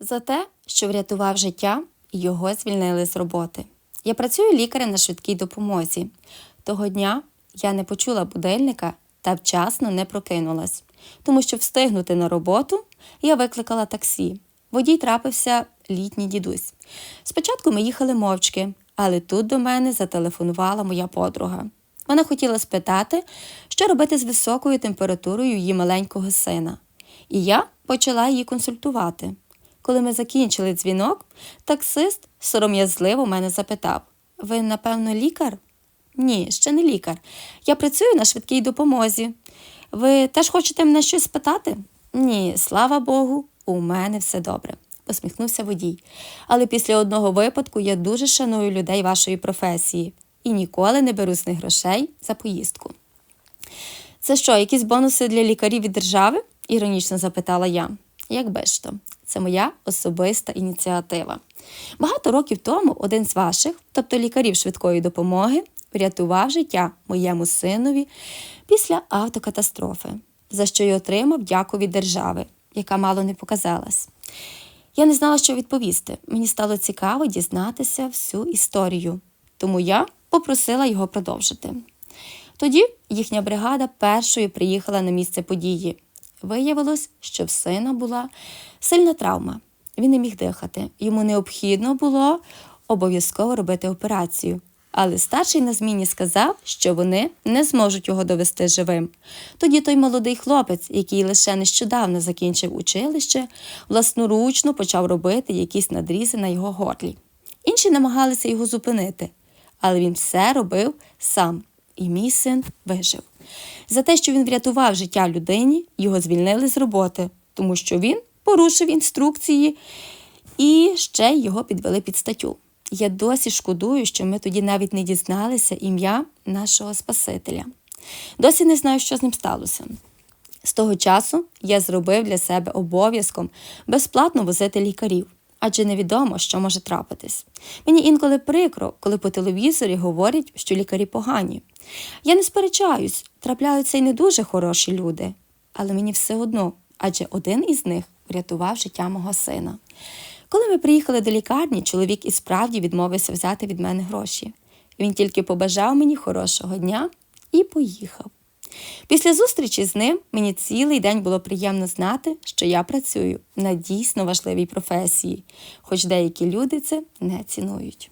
За те, що врятував життя, його звільнили з роботи. Я працюю лікарем на швидкій допомозі. Того дня я не почула будильника та вчасно не прокинулась, тому що встигнути на роботу я викликала таксі. Водій трапився літній дідусь. Спочатку ми їхали мовчки, але тут до мене зателефонувала моя подруга. Вона хотіла спитати, що робити з високою температурою її маленького сина. І я почала її консультувати. Коли ми закінчили дзвінок, таксист сором'язливо мене запитав: Ви, напевно, лікар? Ні, ще не лікар. Я працюю на швидкій допомозі. Ви теж хочете мене щось спитати? Ні, слава Богу, у мене все добре, посміхнувся водій. Але після одного випадку я дуже шаную людей вашої професії і ніколи не беру з них грошей за поїздку. Це що, якісь бонуси для лікарів від держави? іронічно запитала я. Якби ж то, це моя особиста ініціатива. Багато років тому один з ваших, тобто лікарів швидкої допомоги, врятував життя моєму синові після автокатастрофи, за що й отримав дяку від держави, яка мало не показалась. Я не знала, що відповісти. Мені стало цікаво дізнатися всю історію, тому я попросила його продовжити. Тоді їхня бригада першою приїхала на місце події. Виявилось, що в сина була сильна травма. Він не міг дихати. Йому необхідно було обов'язково робити операцію. Але старший на зміні сказав, що вони не зможуть його довести живим. Тоді той молодий хлопець, який лише нещодавно закінчив училище, власноручно почав робити якісь надрізи на його горлі. Інші намагалися його зупинити, але він все робив сам, і мій син вижив. За те, що він врятував життя людині, його звільнили з роботи, тому що він порушив інструкції і ще його підвели під статтю. Я досі шкодую, що ми тоді навіть не дізналися ім'я нашого Спасителя. Досі не знаю, що з ним сталося. З того часу я зробив для себе обов'язком безплатно возити лікарів, адже невідомо, що може трапитись. Мені інколи прикро, коли по телевізорі говорять, що лікарі погані. Я не сперечаюсь, трапляються й не дуже хороші люди, але мені все одно, адже один із них врятував життя мого сина. Коли ми приїхали до лікарні, чоловік і справді відмовився взяти від мене гроші. Він тільки побажав мені хорошого дня і поїхав. Після зустрічі з ним мені цілий день було приємно знати, що я працюю на дійсно важливій професії, хоч деякі люди це не цінують.